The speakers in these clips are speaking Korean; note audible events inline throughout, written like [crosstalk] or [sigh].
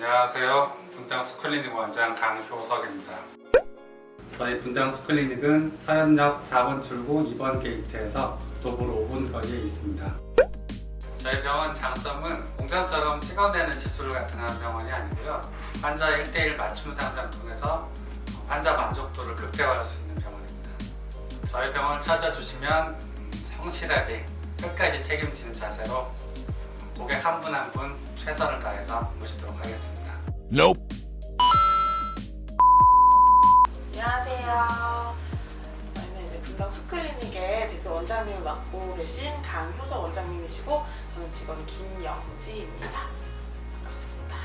안녕하세요. 분당 스쿨리닉 원장 강효석입니다. 저희 분당 스쿨리닉은 서현역 4번 출구 2번 게이트에서 도보로 5분 거리에 있습니다. 저희 병원 장점은 공전처럼 찍어내는 같은 한 병원이 아니고요. 환자 1대1 맞춤 상담 통해서 환자 만족도를 극대화할 수 있는 병원입니다. 저희 병원을 찾아주시면 성실하게 끝까지 책임지는 자세로 고객 한 분 한분 최선을 다해서 모시도록 하겠습니다. Nope. 안녕하세요. 저희는 이제 분당 수클리닉의 대표 원장님을 맡고 계신 강효석 원장님이시고 저는 직원 김영지입니다. 반갑습니다.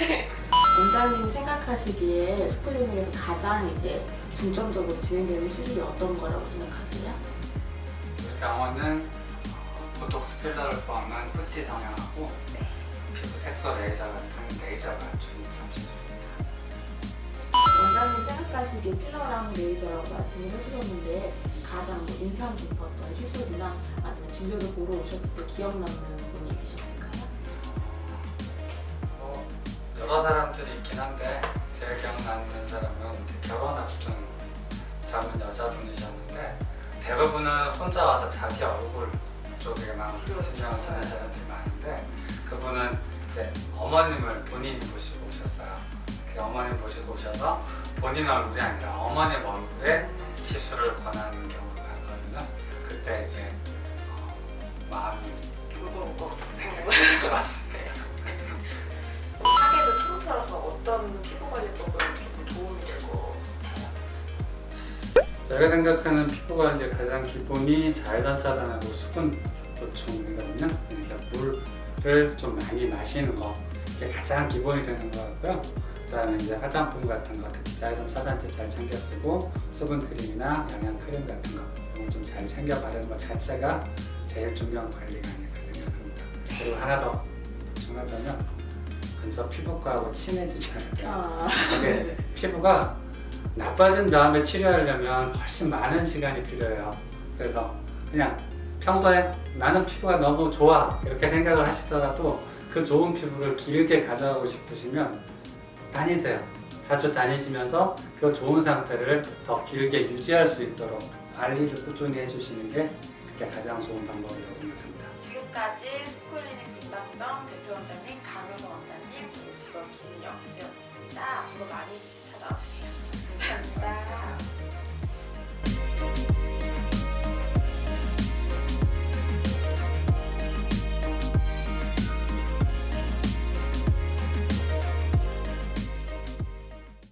네. 원장님 생각하시기에 수클리닉에서 가장 이제 중점적으로 진행되는 시술이 어떤 거라고 생각하세요? 우리 병원은 어, 보톡스 필러를 포함한 뿌티 성형하고 피부 색소 레이저 같은 레이저가 중점 시술입니다. 원장님 생각하시기에 필러랑 레이저라고 말씀을 해주셨는데 가장 뭐 인상 깊었던 시술이나 아니면 진료를 보러 오셨을 때 기억남는 분이 계셨을까요? 뭐 여러 사람들이 있긴 한데 제일 기억나는 사람은 결혼 앞둔 젊은 여자분이셨는데 대부분은 혼자 와서 자기 얼굴 쪽에만 신경을 쓰는 사람들이 많은데 그분은 이제 어머님을 본인이 보시고 오셨어요. 그 어머님 보시고 오셔서 본인 얼굴이 아니라 어머님 얼굴에 시술을 권하는 경우를 봤거든요. 그때 이제 어, 마음이 울고울 제가 생각하는 피부 관리의 가장 기본이 자외선 차단하고 수분 보충이거든요. 그러니까 물을 좀 많이 마시는 거 이게 가장 기본이 되는 것 같고요. 그다음에 이제 화장품 같은 거 특히 자외선 차단제 잘 챙겨 쓰고 수분 크림이나 영양 크림 같은 거 이런 거좀잘 챙겨 바르는 것 자체가 제일 중요한 관리가 아닐까 생각합니다. 그리고 하나 더 중요하자면 근서 피부과하고 친해지셔야 돼요. 아, 이게 [laughs] 피부가 나빠진 다음에 치료하려면 훨씬 많은 시간이 필요해요. 그래서 그냥 평소에 나는 피부가 너무 좋아 이렇게 생각을 하시더라도 그 좋은 피부를 길게 가져가고 싶으시면 다니세요. 자주 다니시면서 그 좋은 상태를 더 길게 유지할 수 있도록 관리를 꾸준히 해주시는 게 그게 가장 좋은 방법이라고 생각합니다. 지금까지 스쿨리닉 분당점 대표 원장님 강효석 원장님 그리고 직원 김영지였습니다. 앞으로 많이 찾아와 주세요. 감사합니다.